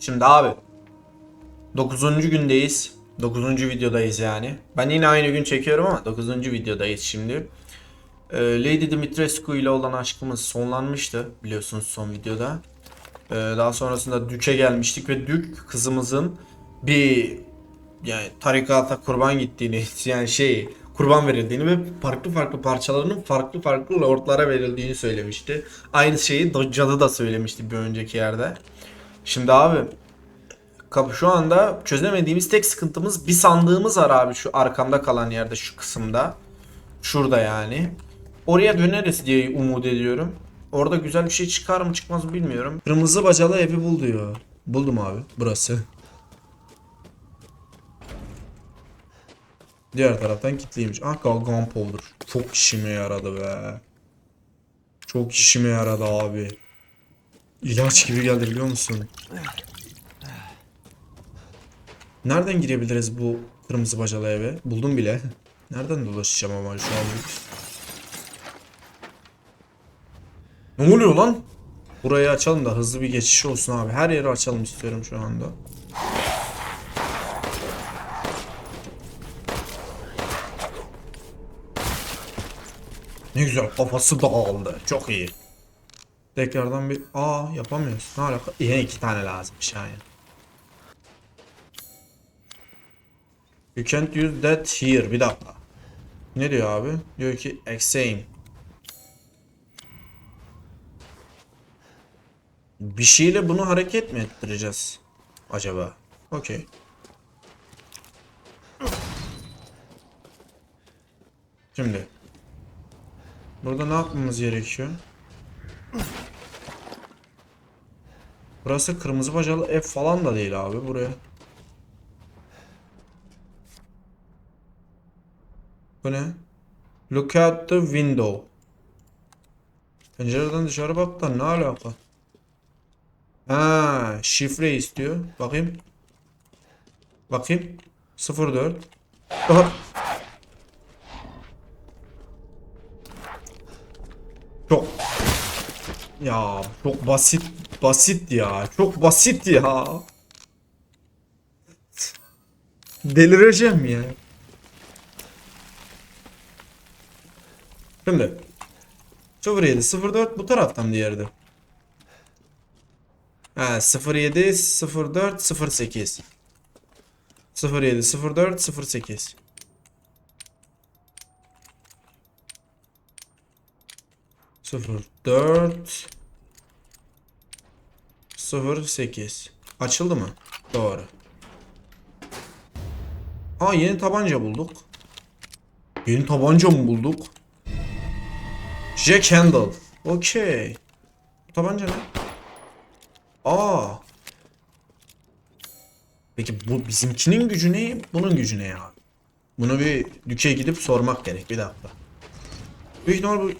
Şimdi abi 9. gündeyiz. 9. videodayız yani. Ben yine aynı gün çekiyorum ama 9. videodayız şimdi. Ee, Lady Dimitrescu ile olan aşkımız sonlanmıştı biliyorsunuz son videoda. Ee, daha sonrasında Dük'e gelmiştik ve Dük kızımızın bir yani tarikata kurban gittiğini yani şey kurban verildiğini ve farklı farklı parçalarının farklı farklı lordlara verildiğini söylemişti. Aynı şeyi Cadı da söylemişti bir önceki yerde. Şimdi abi Kapı şu anda çözemediğimiz tek sıkıntımız bir sandığımız var abi şu arkamda kalan yerde şu kısımda. Şurada yani. Oraya döneriz diye umut ediyorum. Orada güzel bir şey çıkar mı çıkmaz mı bilmiyorum. Kırmızı bacalı evi bul diyor. Buldum abi burası. Diğer taraftan kilitliymiş. Ah gunpowder. Çok işime yaradı be. Çok işime yaradı abi. İlaç gibi geldi biliyor musun? Nereden girebiliriz bu kırmızı bacalı eve? Buldum bile. Nereden dolaşacağım ama şu an? Ne oluyor lan? Burayı açalım da hızlı bir geçiş olsun abi. Her yeri açalım istiyorum şu anda. Ne güzel kafası dağıldı. Çok iyi. Tekrardan bir... Aa yapamıyoruz. Ne alaka? Yine iki tane lazımmış yani. You can't use that here. Bir dakika. Ne diyor abi? Diyor ki exame. Bir şeyle bunu hareket mi ettireceğiz? Acaba? Okey. Şimdi. Burada ne yapmamız gerekiyor? Burası kırmızı bacalı ev falan da değil abi buraya. Bu ne? Look out the window. Pencereden dışarı bak da ne alaka? Ha, şifre istiyor. Bakayım. Bakayım. 04. Aha. Çok ya çok basit basit ya. Çok basit ya. Delireceğim ya. Şimdi 07 04 bu taraftan diğerdi. Ha 07 04 08 07 04 08 04 08 Açıldı mı? Doğru. Aa yeni tabanca bulduk. Yeni tabanca mı bulduk? Jack Handle. Okey. Tabanca ne? Aa. Peki bu bizimkinin gücü ne? Bunun gücü ne ya? Bunu bir düke gidip sormak gerek. Bir dakika. Büyük ihtimal bu...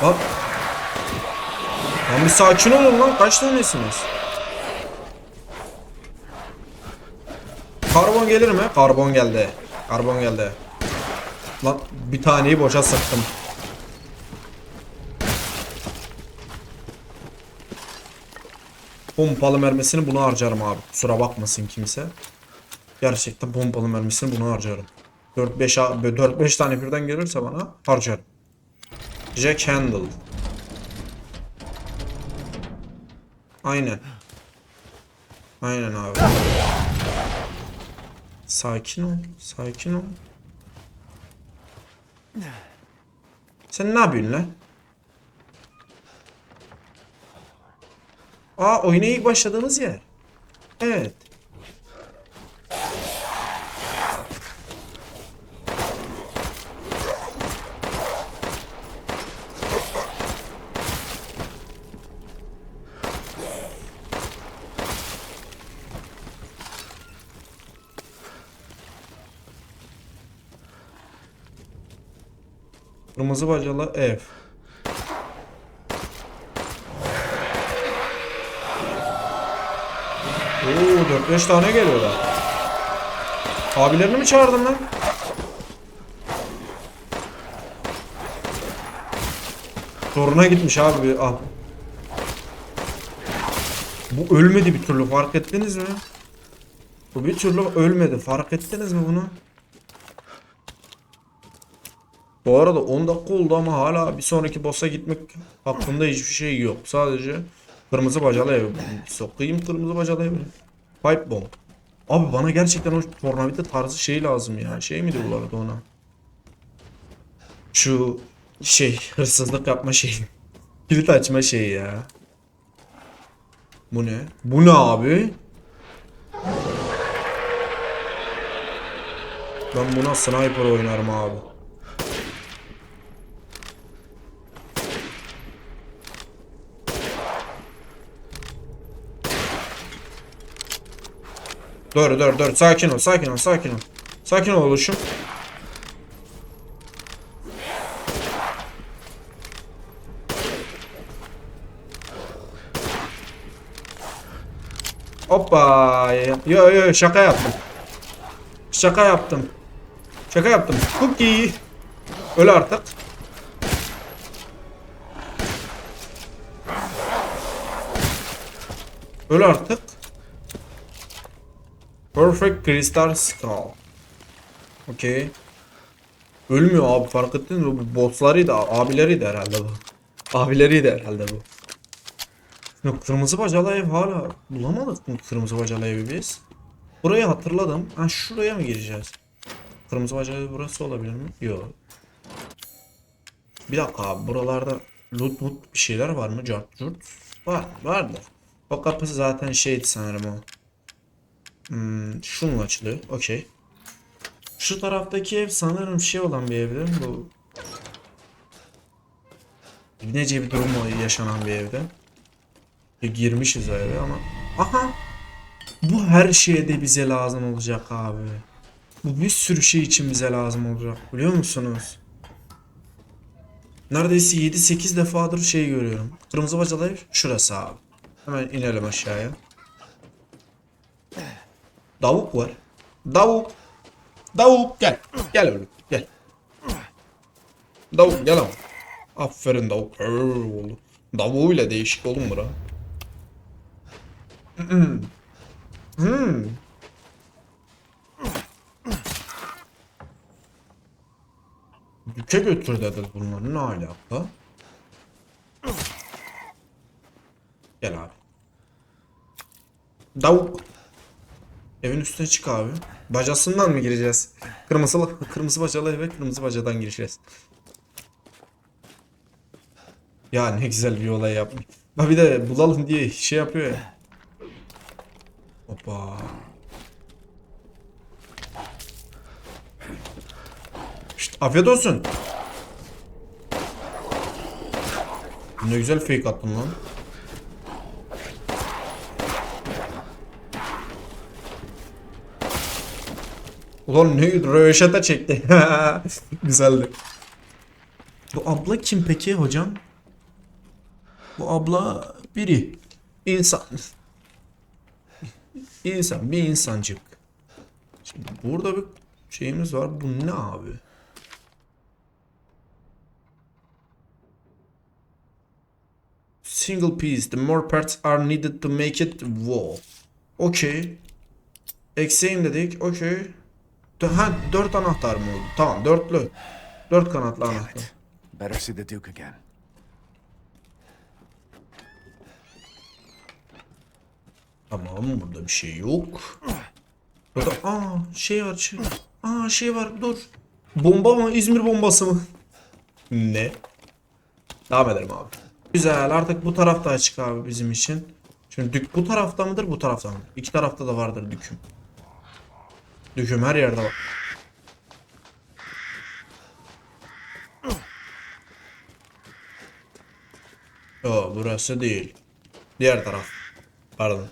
Hop. Lan bir sakin olun lan. Kaç tanesiniz? Karbon gelir mi? Karbon geldi. Karbon geldi. Lan bir taneyi boşa sıktım. Pompalı mermisini bunu harcarım abi. Kusura bakmasın kimse. Gerçekten pompalı mermisini bunu harcarım. 4-5 4-5 tane birden gelirse bana harcarım. Jack Handle. Aynen. Aynen abi. Sakin ol. Sakin ol. Sen ne yapıyorsun lan? Aa oyuna ilk başladığımız yer. Evet. Kırmızı bacalı ev. Oo 4-5 tane geliyorlar. Abilerini mi çağırdın lan? Zoruna gitmiş abi. Ah. Bu ölmedi bir türlü fark ettiniz mi? Bu bir türlü ölmedi fark ettiniz mi bunu? Bu arada 10 dakika oldu ama hala bir sonraki boss'a gitmek hakkında hiçbir şey yok. Sadece kırmızı bacalı ev. Sokayım kırmızı bacalı ev. Pipe bomb. Abi bana gerçekten o tornavida tarzı şey lazım ya. Şey mi diyorlardı ona? Şu şey hırsızlık yapma şeyi. Kilit açma şeyi ya. Bu ne? Bu ne abi? Ben buna sniper oynarım abi. Dur dur dur sakin ol sakin ol sakin ol. Sakin ol oluşum. Hoppa. Yo yo şaka yaptım. Şaka yaptım. Şaka yaptım. Cookie. Öl artık. Öl artık. Perfect Crystal Skull. Okey. Ölmüyor abi fark ettiniz mi? Bu bosslarıydı, abileriydi herhalde bu. Abileriydi herhalde bu. Yok kırmızı bacalı ev hala bulamadık mı kırmızı bacalı evi biz? Burayı hatırladım. Ha şuraya mı gireceğiz? Kırmızı bacalı burası olabilir mi? Yok. Bir dakika abi buralarda loot loot bir şeyler var mı? Cart curt. Var vardır. O kapısı zaten şeydi sanırım o. Hmm, şununla açılıyor. Okey. Şu taraftaki ev sanırım şey olan bir evdi. Bu İbnece bir durum yaşanan bir evde. Girmişiz eve ama. Aha! Bu her şeye de bize lazım olacak abi. Bu bir sürü şey için bize lazım olacak. Biliyor musunuz? Neredeyse 7-8 defadır şey görüyorum. Kırmızı bacalı ev şurası abi. Hemen inelim aşağıya. Davuk var. Davuk. Davuk gel. Gel oğlum gel. Davuk gel ama. Aferin davuk. Oğlum. Davuğuyla değişik oğlum bura. Hmm. Hmm. Düke götür dedi bunlar ne alaka? Gel abi. Davuk. Evin üstüne çık abi. Bacasından mı gireceğiz? Kırmızı kırmızı bacalı eve kırmızı bacadan gireceğiz. Ya ne güzel bir olay yapmış. Ha bir de bulalım diye şey yapıyor ya. Hoppa. Şşt, afiyet olsun. Ne güzel fake attın lan. Ulan ne röveşata çekti. Güzeldi. Bu abla kim peki hocam? Bu abla biri. İnsan. İnsan bir insancık. Şimdi burada bir şeyimiz var. Bu ne abi? Single piece. The more parts are needed to make it wall. Okay. Ekseğim dedik. Okay. Ha dört anahtar mı oldu? Tamam dörtlü. Dört kanatlı anahtar. Better see the Duke again. Tamam burada bir şey yok. Burada aa şey var şey. Aa şey var dur. Bomba mı? İzmir bombası mı? Ne? Devam edelim abi. Güzel artık bu tarafta açık abi bizim için. Şimdi dük bu tarafta mıdır bu tarafta mıdır? İki tarafta da vardır düküm. Düküm her yerde var. Yo burası değil. Diğer taraf. Pardon.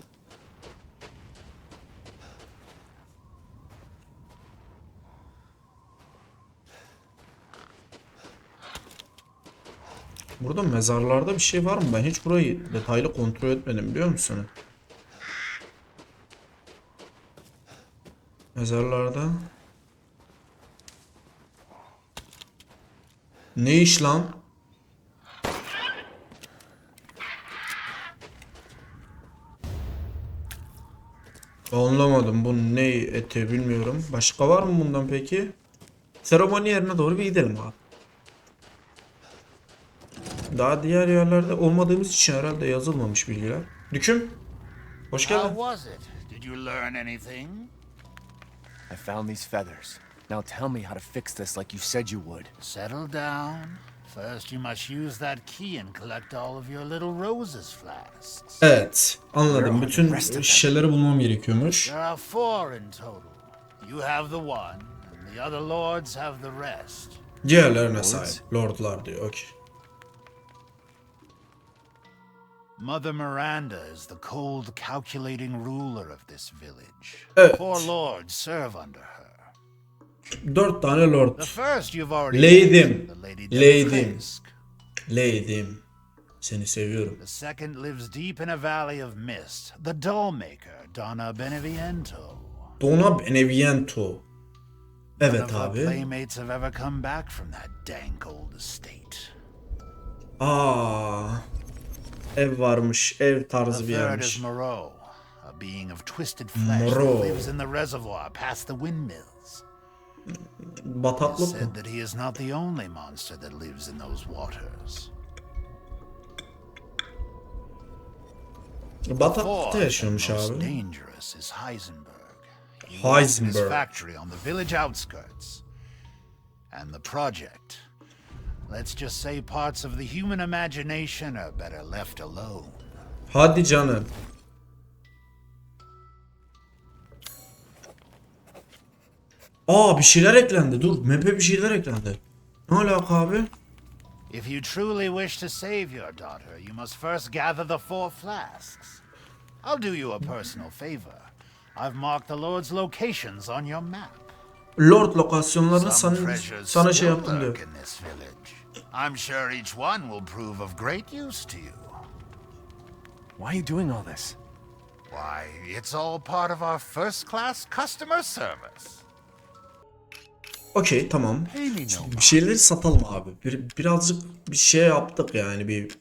Burada mezarlarda bir şey var mı? Ben hiç burayı detaylı kontrol etmedim biliyor musun? Mezarlarda. Ne iş lan? Anlamadım bu ne eti bilmiyorum. Başka var mı bundan peki? Seremoni yerine doğru bir gidelim abi. Daha diğer yerlerde olmadığımız için herhalde yazılmamış bilgiler. Düküm. Hoş geldin. I found these feathers. Now tell me how to fix this like you said you would. Settle down. First, you must use that key and collect all of your little roses flasks. Evet anladım. Bütün şişeleri bulmam gerekiyormuş. There are four in total. You have the one, and the other lords have the rest. Diğerlerine sahip. Lordlar diyor. Okey. Mother Miranda is the cold, calculating ruler of this village. Evet. Four lords serve under her. Dört tane lord. The first you've already mentioned, the Lady. Dimitrescu. Lady'm. Seni seviyorum. The second lives deep in a valley of mist, the doll maker, Donna Beneviento. Dona Beneviento. None Evet of her abi. playmates have ever come back from that dank old estate. Aa. Ev varmış. Ev The tarzı bir yermiş. Moreau, a being of twisted flesh Moreau. that lives in the reservoir past the windmills. Bataklık Said that he is not the only monster that lives in those waters. Bataklıkta and yaşıyormuş most abi. dangerous is Heisenberg. He works in his Heisenberg. factory on the village outskirts. And the project. Let's just say parts of the human imagination are better left alone. Hadi canım. Aa bir şeyler eklendi. Dur. Map'e bir şeyler eklendi. Ne alaka abi? If you truly wish to save your daughter, you must first gather the four flasks. I'll do you a personal favor. I've marked the Lord's locations on your map. Lord lokasyonlarını sana, sana şey yaptım diyor. I'm sure each one will prove of great use to you. Why are you doing all this? Why, it's all part of our first-class customer service. Okey tamam. Şimdi bir şeyleri satalım abi. Bir, birazcık bir şey yaptık yani bir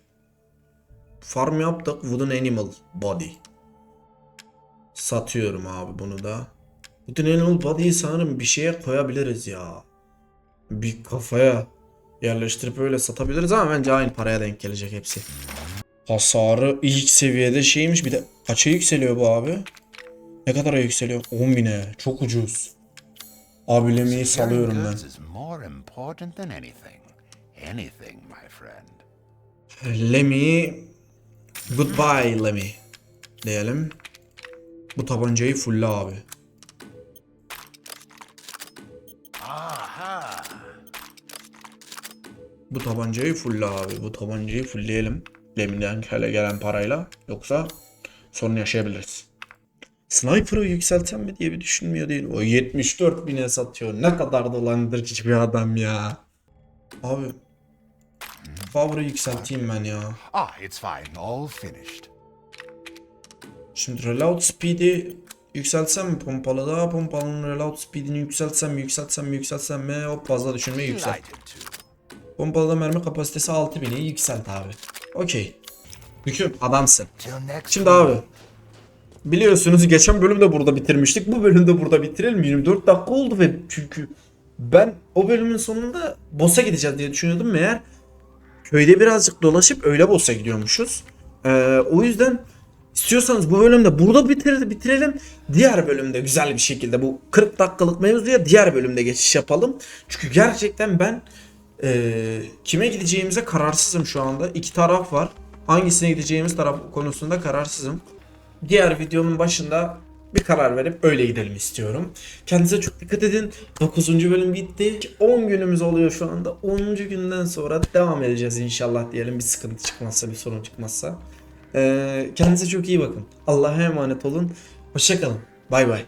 farm yaptık. Wooden Animal Body. Satıyorum abi bunu da. Wooden Animal Body'yi sanırım bir şeye koyabiliriz ya. Bir kafaya yerleştirip öyle satabiliriz ama bence aynı paraya denk gelecek hepsi. Hasarı ilk seviyede şeymiş bir de kaça yükseliyor bu abi? Ne kadara yükseliyor? 10.000'e. Çok ucuz. Abilemeyi salıyorum ben. Lemmy Goodbye Lemmy diyelim. Bu tabancayı fulla abi. Aha! Bu tabancayı fulla abi. Bu tabancayı fullleyelim. Lemmy'den hele gelen parayla. Yoksa sorun yaşayabiliriz. Sniper'ı yükseltsem mi diye bir düşünmüyor değil. O 74 bine satıyor. Ne kadar dolandırıcı bir adam ya. Abi. Power'ı yükselteyim ben ya. Ah, it's fine. All finished. Şimdi reload speed'i yükseltsem mi pompalı daha pompalının reload speed'ini yükseltsem mi yükseltsem mi yükseltsem mi hop fazla düşürmeyi yükselt. Pompalıda mermi kapasitesi 6000'i yükselt abi. Okey. Hüküm adamsın. Şimdi abi biliyorsunuz geçen bölümde burada bitirmiştik. Bu bölümde burada bitirelim. 24 dakika oldu ve çünkü ben o bölümün sonunda boss'a gideceğiz diye düşünüyordum. Meğer köyde birazcık dolaşıp öyle boss'a gidiyormuşuz. Ee, o yüzden istiyorsanız bu bölümde burada bitir, bitirelim. Diğer bölümde güzel bir şekilde bu 40 dakikalık mevzuya diğer bölümde geçiş yapalım. Çünkü gerçekten ben ee, kime gideceğimize kararsızım şu anda. İki taraf var. Hangisine gideceğimiz taraf konusunda kararsızım. Diğer videonun başında bir karar verip öyle gidelim istiyorum. Kendinize çok dikkat edin. 9. bölüm bitti. 10 günümüz oluyor şu anda. 10. günden sonra devam edeceğiz inşallah diyelim. Bir sıkıntı çıkmazsa, bir sorun çıkmazsa. Ee, kendinize çok iyi bakın. Allah'a emanet olun. Hoşçakalın. Bay bay.